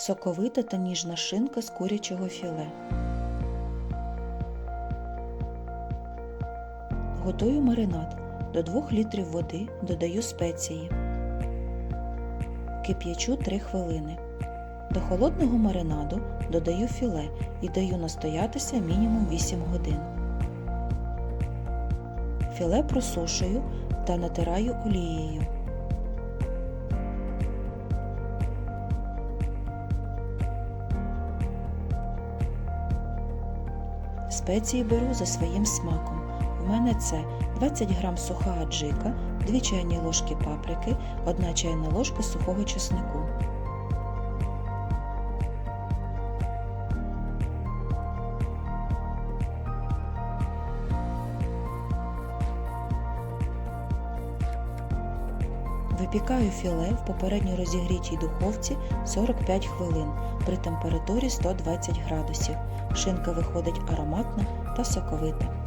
соковита та ніжна шинка з курячого філе. Готую маринад. До 2 літрів води додаю спеції. Кип'ячу 3 хвилини. До холодного маринаду додаю філе і даю настоятися мінімум 8 годин. Філе просушую та натираю олією. Спеції беру за своїм смаком. У мене це 20 г суха аджика, 2 чайні ложки паприки, 1 чайна ложка сухого чеснику. Випікаю філе в попередньо розігрітій духовці 45 хвилин при температурі 120 градусів. Шинка виходить ароматна та соковита.